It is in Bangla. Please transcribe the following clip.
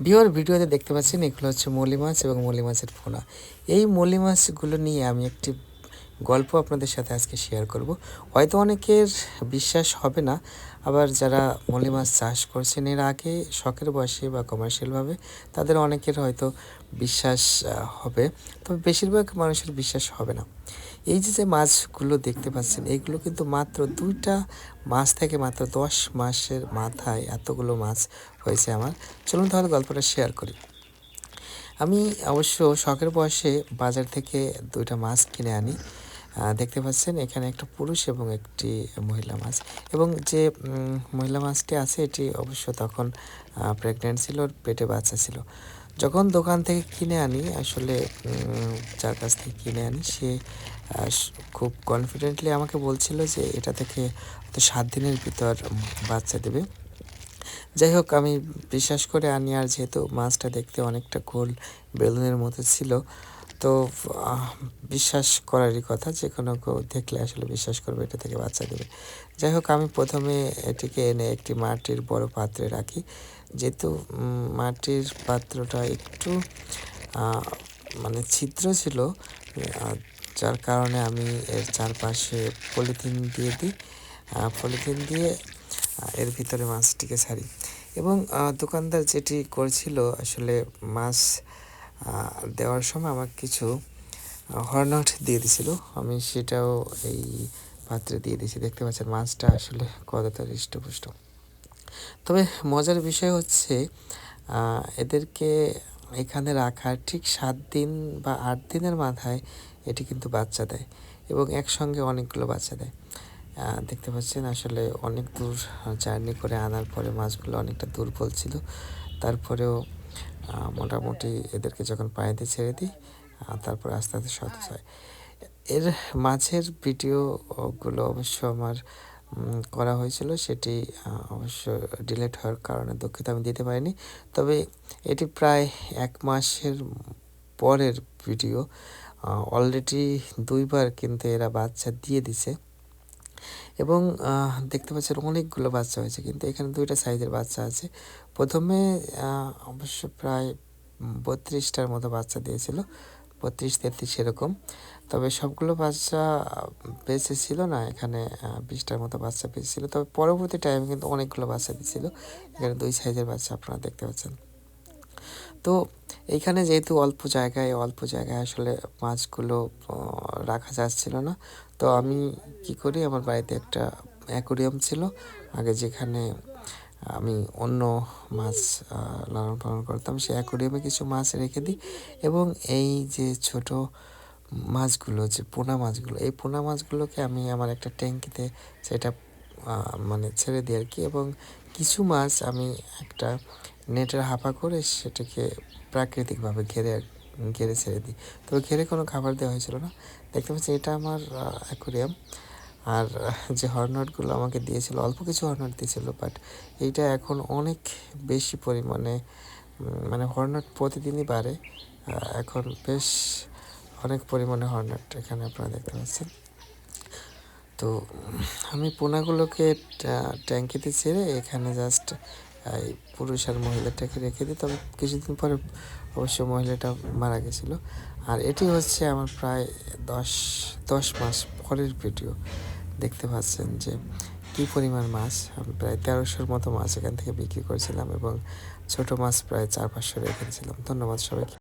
বিওর ভিডিওতে দেখতে পাচ্ছেন এগুলো হচ্ছে মলি মাছ এবং মলি মাছের পোনা। এই মলি মাছগুলো নিয়ে আমি একটি গল্প আপনাদের সাথে আজকে শেয়ার করব। হয়তো অনেকের বিশ্বাস হবে না, আবার যারা মলি মাছ চাষ করছেন, এর আগে শখের বয়সে বা কমার্শিয়ালভাবে তাদের অনেকের হয়তো বিশ্বাস হবে, তবে বেশিরভাগ মানুষের বিশ্বাস হবে না। এই যে যে মাছগুলো দেখতে পাচ্ছেন এইগুলো কিন্তু মাত্র দুইটা মাছ থেকে মাত্র দশ মাসের মাথায় এতগুলো মাছ হয়েছে আমার। চলুন তাহলে গল্পটা শেয়ার করি। আমি অবশ্য শখের বয়সে বাজার থেকে দুইটা মাছ কিনে আনি। দেখতে পাচ্ছেন, এখানে একটা পুরুষ এবং একটি মহিলা মাছ। এবং যে মহিলা মাছটি আছে, এটি অবশ্য তখন প্রেগনেন্ট ছিল পেটে বাচ্চা ছিল। যখন দোকান থেকে কিনে আনি, আসলে যার কাছ থেকে কিনে আনি, সে খুব কনফিডেন্টলি আমাকে বলছিল যে, এটা থেকে হয়তো সাত দিনের ভিতর বাচ্চা দেবে। যাই হোক, আমি বিশ্বাস করে আনি, আর যেহেতু মাছটা দেখতে অনেকটা গোল বেলুনের মতো ছিল তো বিশ্বাস করারই কথা যে কোনো কেউ দেখলে আসলে বিশ্বাস করবে, এটা থেকে বাচ্চা দেবে। যাই হোক, আমি প্রথমে এটিকে এনে একটি মাটির বড় পাত্রে রাখি। যেহেতু মাটির পাত্রটা একটু মানে ছিদ্র ছিল যার কারণে আমি এর চারপাশে পলিথিন দিয়ে দিই। পলিথিন দিয়ে এর ভিতরে মাছটিকে ছাড়ি। এবং দোকানদার যেটি করছিল, আসলে মাছ দেওয়ার সময় আমাকে কিছু হরনট দিয়ে দিছিল। আমি সেটাও এই পাত্রে দিয়ে দিয়েছি। দেখতে পাচ্ছেন মাছটা আসলে কতটা হৃষ্টপুষ্ট। তবে মজার বিষয় হচ্ছে এদেরকে এখানে রাখার ঠিক সাত দিন বা আট দিনের মাথায় এটি কিন্তু বাচ্চা দেয় এবং একসঙ্গে অনেকগুলো বাচ্চা দেয়। দেখতে পাচ্ছেন আসলে অনেক দূর জার্নি করে আনার পরে মাছগুলো অনেকটা দুর্বল ছিল। তারপরেও মোটামুটি এদেরকে যখন পানিতে ছেড়ে দিই তারপর আস্তে আস্তে সতেজ হয়। এর মাঝের ভিডিওগুলো অবশ্য আমার করা হয়েছিল, সেটি অবশ্য ডিলেট হওয়ার কারণে দুঃখিত আমি দিতে পারিনি। তবে এটি প্রায় এক মাসের পরের ভিডিও অলরেডি দুইবার কিন্তু এরা বাচ্চা দিয়ে দিছে। এবং দেখতে পাচ্ছেন অনেকগুলো বাচ্চা হয়েছে, কিন্তু এখানে দুইটা সাইজের বাচ্চা আছে। প্রথমে অবশ্য প্রায় বত্রিশটার মতো বাচ্চা দিয়েছিল, বত্রিশ, তেত্রিশ এরকম। তবে সবগুলো বাচ্চা বেঁচে ছিল না, এখানে বিশটার মতো বাচ্চা পেয়েছিল তবে পরবর্তী টাইমে কিন্তু অনেকগুলো বাচ্চা দিয়েছিল। এখানে দুই সাইজের বাচ্চা আপনারা দেখতে পাচ্ছেন। তো এইখানে যেহেতু অল্প জায়গায় অল্প জায়গায় আসলে মাছগুলো রাখা যাচ্ছিল না। তো আমি কি করি, আমার বাড়িতে একটা অ্যাকোরিয়াম ছিল। আগে যেখানে আমি অন্য মাছ লালন পালন করতাম, সেই অ্যাকোরিয়ামে কিছু মাছ রেখে দিই। এবং এই যে ছোট মাছগুলো, যে পোনা মাছগুলো, এই পোনা মাছগুলোকে আমি আমার একটা ট্যাঙ্কিতে সেটা মানে ছেড়ে দিই আর কি এবং কিছু মাছ আমি একটা নেটের হাপা করে সেটাকে প্রাকৃতিকভাবে ঘেরে ঘেরে ছেড়ে দিই। তবে ঘেরে কোনো খাবার দেওয়া হয়েছিল না। দেখতে পাচ্ছি এটা আমার অ্যাকোরিয়াম আর যে হর্নটগুলো আমাকে দিয়েছিল, অল্প কিছু হর্নট দিয়েছিল বাট এইটা এখন অনেক বেশি পরিমাণে মানে হর্নট প্রতিদিনই বাড়ে। এখন বেশ অনেক পরিমাণে হর্নট এখানে আপনারা দেখতে পাচ্ছেন। তো আমি পোনাগুলোকে ট্যাঙ্কিতে ছেড়ে এখানে জাস্ট এই পুরুষ আর মহিলাটাকে রেখে দিই। তবে কিছুদিন পরে অবশ্য মহিলাটা মারা গেছিল। আর এটি হচ্ছে আমার প্রায় দশ দশ মাস পরের ভিডিও। দেখতে পাচ্ছেন যে কী পরিমাণ মাছ। আমি প্রায় তেরোশোর মতো মাছ এখান থেকে বিক্রি করেছিলাম এবং ছোট মাছ প্রায় চার পাঁচশো রেখেছিলাম ধন্যবাদ সবাইকে।